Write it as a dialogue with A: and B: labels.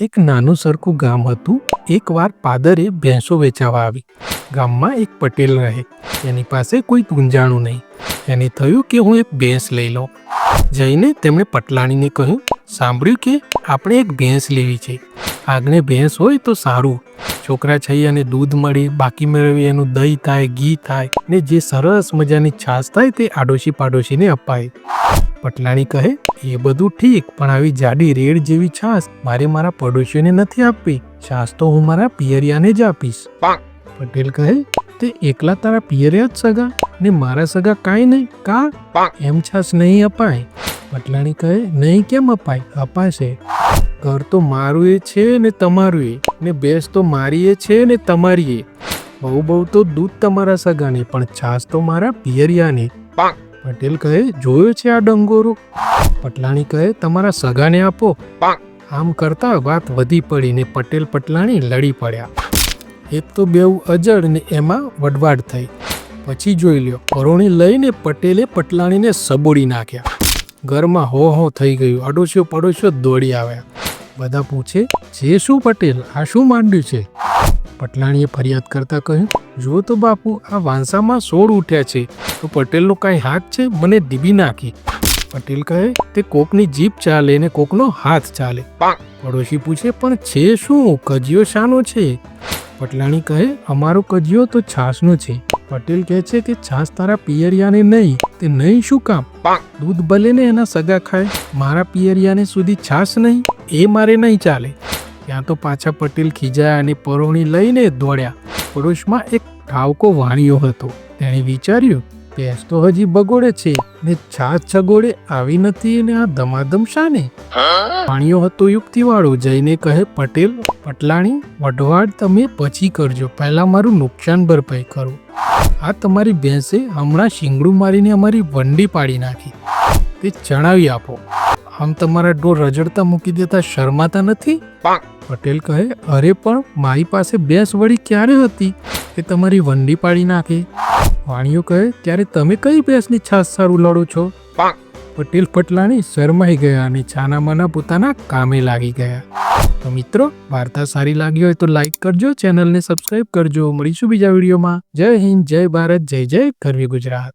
A: એક નાનું સરખું ગામ હતું. એકવાર પાદરે ભેંસો વેચાવા આવી. ગામમાં એક પટેલ રહે. એની પાસે કોઈ ગુંજાણું નહીં. એને થયું કે હું એક ભેંસ લઈ લઉં. જઈને તેમણે પટલાણીને કહ્યું, સાંભળ્યું કે આપણે એક ભેંસ લેવી છે. આગને ભેંસ હોય તો સારું. છોકરા થઈ અને દૂધ મળી બાકી મેળવી એનું દહીં થાય ઘી થાય ને જે સરસ મજાની છાશ થાય તે આડોશી પાડોશીને અપાય. પટલાણી કહે એ બધું ઠીક પણ આવી જાડી રેડ જેવી છાશ મારે મારા પડોશીઓને નથી આપવી. છાશ તો હું મારા પિયરિયાને જ આપીશ. પટેલ કહે તે એકલા તારા પિયરિયા જ સગા ને મારા સગા કાંઈ નહીં. કા? એમ છાશ નહીં અપાય. પટલાણી કહે નહીં કેમ અપાય? અપાશે. ઘર તો મારું એ છે ને તમારું એ ને ભેંસ તો મારી એ છે ને તમારી એ બહુ બહુ તો દૂધ તમારા સગાને પણ છાશ તો મારા પિયરિયાની. પટેલ કહે જોયો છે આ ડંગોરો? પટલાણી કહે તમારા સગાને આપો. આમ કરતા વાત વધી પડી ને પટેલ પટલાણી લડી પડ્યા. એક તો બેઉ અજળ ને એમાં વડવાડ થઈ. પછી જોઈ લ્યો પરોણી લઈને પટેલે પટલાણીને સબોડી નાખ્યા. ઘરમાં હો હો થઈ ગયું અડોશીઓ પડોશીઓ દોડી આવ્યા. બધા પૂછે જે શું પટેલ? આ શું માંડ્યું છે? પટલાણીએ ફરિયાદ કરતા કહ્યું જુઓ તો બાપુ આ વાંસામાં સોળ ઉઠ્યા છે. તો પટેલનો કાંઈ હાથ છે? મને દીબી નાખી. પટેલ કહે તે કોકની જીભ ચાલે ને કોકનો હાથ ચાલે. પડોશી પૂછે પણ છે શું? કજિયો શાનો છે? પટલાણી કહે અમારો કજિયો તો છાસનો છે. પટેલ કહે છે કે છાસ તારા પિયરિયાને નહીં તે નહીં શું કામ? દૂધ ભલે ને એના સગા ખાય મારા પિયરિયાને સુધી છાસ નહીં એ મારે નહીં ચાલે. ત્યાં તો પાછા પટેલ ખીજાયા અને પરોણી લઈને દોડ્યા. પડોશમાં એક ઠાવકો વાણિયો હતો. તેણે વિચાર્યું ભેંસ તો હજી બગોડે છે. ને છાસ છગોડે આવી નથી ને આ ધમાધમ શાને? પાણીઓ હતો યુક્તિવાળો, જઈને કહે, પટેલ, પટલાણી, વઢવાડ તમે પછી કરજો. પહેલા મારું નુકસાન ભરપાઈ કરો. આ તમારી ભેંસે હમણાં શીંગડું મારીને અમારી વંડી પાડી નાખી. તે જણાવી આપો. આમ તમારા ઢોર રજડતા મૂકી દેતા શરમાતા નથી? પટેલ કહે, અરે પણ મારી પાસે ભેંસ વળી ક્યારે હતી? કે તમારી વંડી પાડી નાખે. વાણીઓ કહે ત્યારે તમે કઈ ભેંસની છાસ સારું લડો છો? પટેલ પટલાણી શરમાઈ ગયા અને છાનામાના પોતાના કામે લાગી ગયા. તો મિત્રો વાર્તા સારી લાગી હોય તો લાઈક કરજો ચેનલને સબસ્ક્રાઈબ કરજો. મળીશું બીજા વિડીયોમાં. જય હિન્દ જય ભારત જય જય ગરવી ગુજરાત.